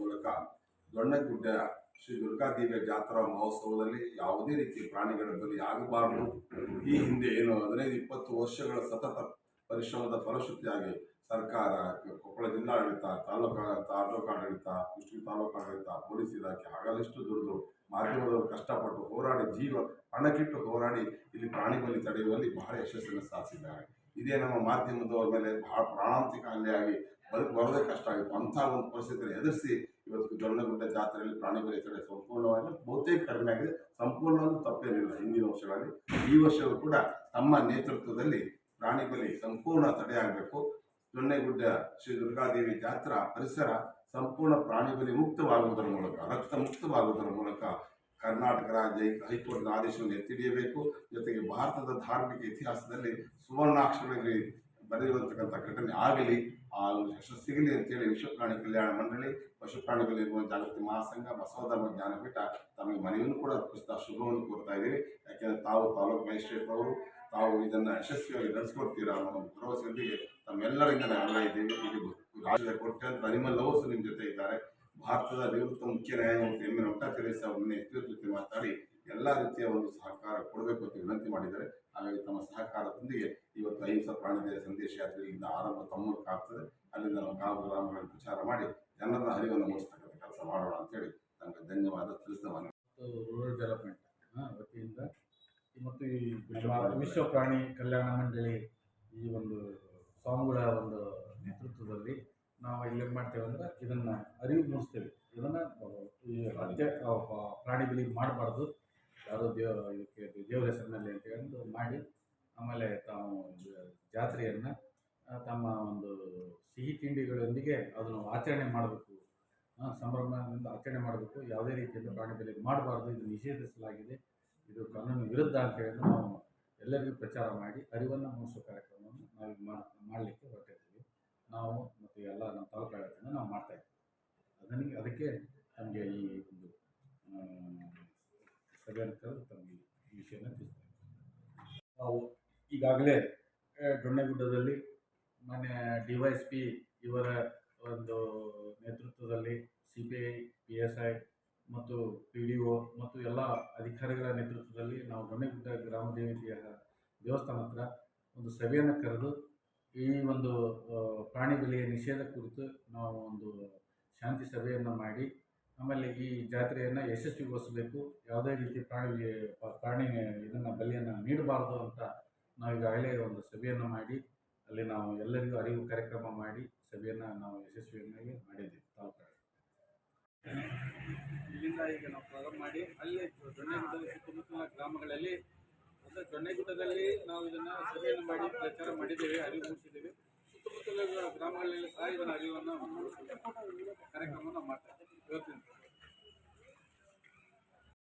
ಮೂಲಕ ದೊಣ್ಣಗುಡ್ಡ ಶ್ರೀ ದುರ್ಗಾದೇವಿಯ ಜಾತ್ರಾ ಮಹೋತ್ಸವದಲ್ಲಿ ಯಾವುದೇ ರೀತಿ ಪ್ರಾಣಿಗಳ ಬಲಿ ಆಗಬಾರದು. ಈ ಹಿಂದೆ ಏನು, ಹದಿನೈದು, ಇಪ್ಪತ್ತು ವರ್ಷಗಳ ಸತತ ಪರಿಶ್ರಮದ ಫಲಶ್ರುತಿಯಾಗಿ ಸರ್ಕಾರ, ಕೊಪ್ಪಳ ಜಿಲ್ಲಾಡಳಿತ, ತಾಲೂಕು ತಾಲೂಕು ಆಡಳಿತ ಕೃಷಿ ತಾಲೂಕು ಆಡಳಿತ, ಪೊಲೀಸ್ ಇಲಾಖೆ ಆಗಲಿಷ್ಟು ದುಡಿದು ಮಾಧ್ಯಮದವರು ಕಷ್ಟಪಟ್ಟು ಹೋರಾಡಿ ಜೀವ ಹಣಕ್ಕಿಟ್ಟು ಹೋರಾಡಿ ಇಲ್ಲಿ ಪ್ರಾಣಿ ಬಲಿ ತಡೆಯುವಲ್ಲಿ ಬಹಳ ಯಶಸ್ಸನ್ನು ಸಾಧಿಸಿದ್ದಾರೆ. ಇದೇ ನಮ್ಮ ಮಾಧ್ಯಮದವರ ಮೇಲೆ ಬಹಳ ಪ್ರಾಣಾಂತಿಕ ಹಲ್ಲೆಯಾಗಿ ಬದುಕು ಬರೋದೇ ಕಷ್ಟ ಆಗಿತ್ತು. ಅಂತ ಒಂದು ಪರಿಸ್ಥಿತಿಯನ್ನು ಎದುರಿಸಿ ಇವತ್ತು ಜೊಣ್ಣಗುಡ್ಡ ಜಾತ್ರೆಯಲ್ಲಿ ಪ್ರಾಣಿ ಬಲಿ ತಡೆ ಸಂಪೂರ್ಣವಾಗಿ ಬಹುತೇಕ ಕಡಿಮೆ ಆಗಿದೆ. ಸಂಪೂರ್ಣವಾಗಿ ತಪ್ಪೇನಿಲ್ಲ ಹಿಂದಿನ ವರ್ಷಗಳಲ್ಲಿ. ಈ ವರ್ಷವೂ ಕೂಡ ತಮ್ಮ ನೇತೃತ್ವದಲ್ಲಿ ಪ್ರಾಣಿ ಬಲಿ ಸಂಪೂರ್ಣ ತಡೆಯಾಗಬೇಕು. ದೊಣ್ಣೆಗುಡ್ಡ ಶ್ರೀ ದುರ್ಗಾದೇವಿ ಜಾತ್ರಾ ಪರಿಸರ ಸಂಪೂರ್ಣ ಪ್ರಾಣಿ ಬಲಿ ಮುಕ್ತವಾಗುವುದರ ಮೂಲಕ, ರಕ್ತ ಮುಕ್ತವಾಗುವುದರ ಮೂಲಕ ಕರ್ನಾಟಕ ರಾಜ್ಯ ಹೈಕೋರ್ಟ್ನ ಆದೇಶವನ್ನು ಎತ್ತಿಡಿಯಬೇಕು ಜೊತೆಗೆ ಭಾರತದ ಧಾರ್ಮಿಕ ಇತಿಹಾಸದಲ್ಲಿ ಸುವರ್ಣಾಕ್ಷರಗಳಲ್ಲಿ ಬರೆದಿರುವಂತಕ್ಕಂಥ ಘಟನೆ ಆಗಲಿ, ಆ ಸಿಗಲಿ ಅಂತೇಳಿ ವಿಶ್ವ ಪ್ರಾಣಿ ಕಲ್ಯಾಣ ಮಂಡಳಿ ಪಶು ಪ್ರಾಣಿಗಳಿರುವ ಜಾಗೃತಿ ಮಹಾಸಂಘ, ಬಸವಧರ್ಮ ಜ್ಞಾನಪೀಠ ತಮಗೆ ಮನೆಯನ್ನು ಕೂಡ ಅರ್ಪಿಸ್ತಾ ಶುಭವನ್ನು ಕೋರ್ತಾ ಇದ್ದೀವಿ. ಯಾಕೆಂದರೆ ತಾವು ತಾಲೂಕು ಮ್ಯಾಜಿಸ್ಟ್ರೇಟ್ ಅವರು ತಾವು ಇದನ್ನ ಯಶಸ್ವಿಯಾಗಿ ನಡೆಸ್ಕೊಡ್ತೀರಾ ಅನ್ನೋ ಭರವಸೆಯೊಂದಿಗೆ ತಮ್ಮೆಲ್ಲರಿಂದ ನಾನು ಇದ್ದೀವಿ. ರಾಜ್ಯದ ಕೋಟ್ಯಾಂತರ ಅನಿಮಲ್ ಲವರ್ಸ್ ನಿಮ್ಮ ಜೊತೆ ಭಾರತದ ನಿವೃತ್ತ ಮುಖ್ಯ ನ್ಯಾಯಮೂರ್ತಿ ಎಂ ಎನ್ ವೆಂಕಟಾಚಲೇಶ್ ಅವರು ಜೊತೆ ಮಾತಾಡಿ ಎಲ್ಲ ರೀತಿಯ ಒಂದು ಸಹಕಾರ ಕೊಡಬೇಕು ಅಂತ ವಿನಂತಿ ಮಾಡಿದ್ದಾರೆ. ಹಾಗಾಗಿ ತಮ್ಮ ಸಹಕಾರದೊಂದಿಗೆ ಇವತ್ತು ಅಹಿಂಸಾ ಪ್ರಾಣಿಗಳ ಸಂದೇಶ ಯಾತ್ರೆಯಿಂದ ಆರಂಭ ತಮ್ಮೂರ್ಕ ಆಗ್ತದೆ. ಅಲ್ಲಿಂದ ನಾವು ಕಾವು ಗ್ರಾಮಗಳನ್ನು ಪ್ರಚಾರ ಮಾಡಿ ಜನರ ಹರಿವನ್ನು ಮೂಡಿಸ್ತಕ್ಕಂಥ ಕೆಲಸ ಮಾಡೋಣ ಅಂತೇಳಿ ನನಗೆ ಧನ್ಯವಾದ ಮತ್ತು ರೂರಲ್ ಡೆವಲಪ್ಮೆಂಟ್ ವತಿಯಿಂದ ಮತ್ತು ಈ ವಿಶ್ವ ಪ್ರಾಣಿ ಕಲ್ಯಾಣ ಮಂಡಳಿ ಈ ಒಂದು ಸ್ವಾಮಿಗಳ ಒಂದು ನೇತೃತ್ವದಲ್ಲಿ ನಾವು ಇಲ್ಲೇನು ಮಾಡ್ತೇವೆ ಅಂದ್ರೆ ಇದನ್ನು ಇದನ್ನು ಈ ಹತ್ಯೆ ಪ್ರಾಣಿ ಬಲಿ ಮಾಡಬಾರ್ದು. ಯಾರೋ ದೇವ ಇದಕ್ಕೆ, ದೇವರ ಹೆಸರಿನಲ್ಲಿ ಅಂತ ಹೇಳಿ ಮಾಡಿ, ಆಮೇಲೆ ತಾವು ಜಾತ್ರೆಯನ್ನು ತಮ್ಮ ಒಂದು ಸಿಹಿ ತಿಂಡಿಗಳೊಂದಿಗೆ ಅದನ್ನು ಆಚರಣೆ ಮಾಡಬೇಕು. ಸಂಭ್ರಮದಿಂದ ಆಚರಣೆ ಮಾಡಬೇಕು. ಯಾವುದೇ ರೀತಿಯಿಂದ ಪ್ರಾಣಿ ಮಾಡಬಾರ್ದು. ಇದು ನಿಷೇಧಿಸಲಾಗಿದೆ. ಇದು ಕಾನೂನು ವಿರುದ್ಧ ಅಂತ ಹೇಳಿ ನಾವು ಎಲ್ಲರಿಗೂ ಪ್ರಚಾರ ಮಾಡಿ, ಅರಿವನ್ನು ಮೂಡಿಸುವ ಕಾರ್ಯಕ್ರಮವನ್ನು ನಾವು ಮಾಡಲಿಕ್ಕೆ ಹೊರಟಿದ್ದೀವಿ. ನಾವು ಮತ್ತು ಎಲ್ಲ ನಮ್ಮ ತಾಲೂಕು ಆಡಳಿತದಿಂದ ನಾವು ಮಾಡ್ತಾ ಅದನಿಗೆ ಅದಕ್ಕೆ ನಮಗೆ ಈ ಒಂದು ಕರೆದು ತಮಗೆ ಈ ವಿಷಯನ ತಿಳಿಸ್ತಾರೆ. ನಾವು ಈಗಾಗಲೇ ದೊಣ್ಣೆಗುಡ್ಡದಲ್ಲಿ ಮಾನ್ಯ ಡಿ ವೈ ಪಿ ಇವರ ಒಂದು ನೇತೃತ್ವದಲ್ಲಿ C P I, P S I ಮತ್ತು ಪಿ ಡಿ ಒ ಮತ್ತು ಎಲ್ಲ ಅಧಿಕಾರಿಗಳ ನೇತೃತ್ವದಲ್ಲಿ ನಾವು ದೊಣ್ಣೆಗುಡ್ಡ ಗ್ರಾಮ ದೇವತೆಯ ದೇವಸ್ಥಾನ ಹತ್ರ ಒಂದು ಸಭೆಯನ್ನು ಕರೆದು ಈ ಒಂದು ಪ್ರಾಣಿ ಬೆಲೆಯ ನಿಷೇಧ ಕುರಿತು ನಾವು ಒಂದು ಶಾಂತಿ ಸಭೆಯನ್ನು ಮಾಡಿ ಆಮೇಲೆ ಈ ಜಾತ್ರೆಯನ್ನು ಯಶಸ್ವಿಗೊಳಿಸಬೇಕು. ಯಾವುದೇ ರೀತಿ ಪ್ರಾಣಿ ಪ್ರಾಣಿ ಇದನ್ನು ಬಲಿಯನ್ನು ನೀಡಬಾರ್ದು ಅಂತ ನಾವು ಈಗಾಗಲೇ ಒಂದು ಸಭೆಯನ್ನು ಮಾಡಿ, ಅಲ್ಲಿ ನಾವು ಎಲ್ಲರಿಗೂ ಅರಿವು ಕಾರ್ಯಕ್ರಮ ಮಾಡಿ ಸಭೆಯನ್ನು ನಾವು ಯಶಸ್ವಿಯಾಗಿ ಮಾಡಿದ್ದೀವಿ ತಾಲೂಕು ಇಲ್ಲಿಂದ ಈಗ ನಾವು ಪ್ರಾರಂಭ ಮಾಡಿ, ಅಲ್ಲಿ ದೊಣ್ಣೆಗುಡ್ಡದ ಸುತ್ತಮುತ್ತಲಿನ ಗ್ರಾಮಗಳಲ್ಲಿ, ಅಂದರೆ ದೊಣ್ಣೆಗುಡ್ಡದಲ್ಲಿ ನಾವು ಇದನ್ನು ಸಭೆಯನ್ನು ಮಾಡಿ ಪ್ರಚಾರ ಮಾಡಿದ್ದೇವೆ, ಅರಿವು ಮೂಡಿಸಿದ್ದೇವೆ. ಸುತ್ತಲ ಗ್ರಾಮಗಳಲ್ಲಿ ಸಾಯಿಬರ ಅರಿವನ್ನು ಕಾರ್ಯಕ್ರಮವನ್ನು ಮಾಡ್ತಾರೆ